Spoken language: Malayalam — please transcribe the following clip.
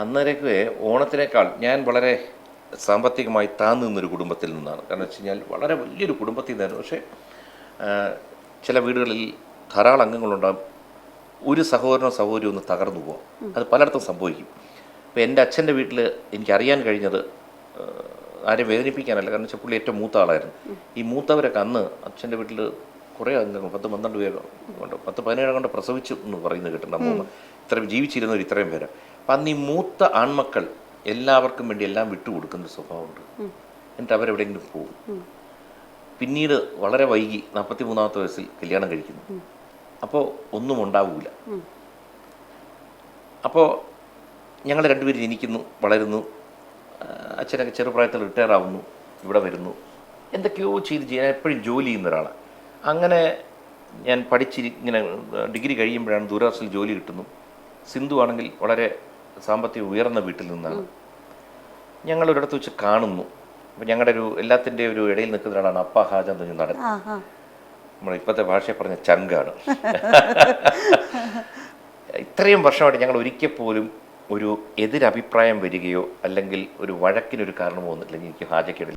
അന്നേരമൊക്കെ ഓണത്തിനേക്കാൾ ഞാൻ വളരെ സാമ്പത്തികമായി താന്നു നിന്നൊരു കുടുംബത്തിൽ നിന്നാണ്. കാരണം വെച്ച് കഴിഞ്ഞാൽ വളരെ വലിയൊരു കുടുംബത്തിൽ നിന്നായിരുന്നു. പക്ഷേ ചില വീടുകളിൽ ധാരാളം അംഗങ്ങളുണ്ടാകും ഒരു സഹോദരനോ സഹോദരിയോ ഒന്ന് തകർന്നു പോകും അത് പലയിടത്തും സംഭവിക്കും. ഇപ്പോൾ എന്റെ അച്ഛന്റെ വീട്ടിൽ എനിക്കറിയാൻ കഴിഞ്ഞത് ആരെയും വേദനിപ്പിക്കാനല്ല. കാരണം വെച്ചാൽ പുള്ളി ഏറ്റവും മൂത്ത ആളായിരുന്നു. ഈ മൂത്തവരൊക്കെ അന്ന് അച്ഛന്റെ വീട്ടിൽ കുറേ അംഗങ്ങൾ പത്ത് പന്ത്രണ്ട് പേര് കൊണ്ട് പത്ത് പതിനേഴ് കൊണ്ട് പ്രസവിച്ചു എന്ന് പറയുന്നത് കേട്ടിട്ടുണ്ട്. മൂന്ന് ഇത്രയും ജീവിച്ചിരുന്നവർ ഇത്രയും പേര് അപ്പം ഈ മൂത്ത ആൺമക്കൾ എല്ലാവർക്കും വേണ്ടി എല്ലാം വിട്ടുകൊടുക്കുന്ന സ്വഭാവമുണ്ട്. എന്നിട്ട് അവരെവിടെയെങ്കിലും പോകും. പിന്നീട് വളരെ വൈകി നാൽപ്പത്തി മൂന്നാമത്തെ വയസ്സിൽ കല്യാണം കഴിക്കുന്നു. അപ്പോൾ ഒന്നും ഉണ്ടാവില്ല അപ്പോൾ ഞങ്ങൾ രണ്ടുപേരും ജനിക്കുന്നു വളരുന്നു. അച്ഛനൊക്കെ ചെറുപ്രായത്തിൽ റിട്ടയർ ആവുന്നു ഇവിടെ വരുന്നു. എന്തൊക്കെയോ ചെയ്ത് ചെയ്യാൻ എപ്പോഴും ജോലി ചെയ്യുന്ന ഒരാളാണ് അങ്ങനെ ഞാൻ പഠിച്ചിരി ഇങ്ങനെ ഡിഗ്രി കഴിയുമ്പോഴാണ് ദൂരദർശനിൽ ജോലി കിട്ടുന്നു. സിന്ധു ആണെങ്കിൽ വളരെ സാമ്പത്തികം ഉയർന്ന വീട്ടിൽ നിന്നാണ്. ഞങ്ങൾ ഒരിടത്ത് വെച്ച് കാണുന്നു. അപ്പം ഞങ്ങളുടെ ഒരു എല്ലാത്തിന്റെ ഒരു ഇടയിൽ നിൽക്കുന്ന ഒരാളാണ് അപ്പ ഹാജ എന്ന് പറഞ്ഞ നടൻ. നമ്മൾ ഇപ്പോഴത്തെ ഭാഷയെ പറഞ്ഞ ചങ്കാണ്. ഇത്രയും വർഷമായിട്ട് ഞങ്ങൾ ഒരിക്കൽ പോലും ഒരു എതിരഭിപ്രായം വരികയോ അല്ലെങ്കിൽ ഒരു വഴക്കിനൊരു കാരണമോ വന്നിട്ടില്ല. എനിക്ക് ഹാജയ്ക്കിടയിൽ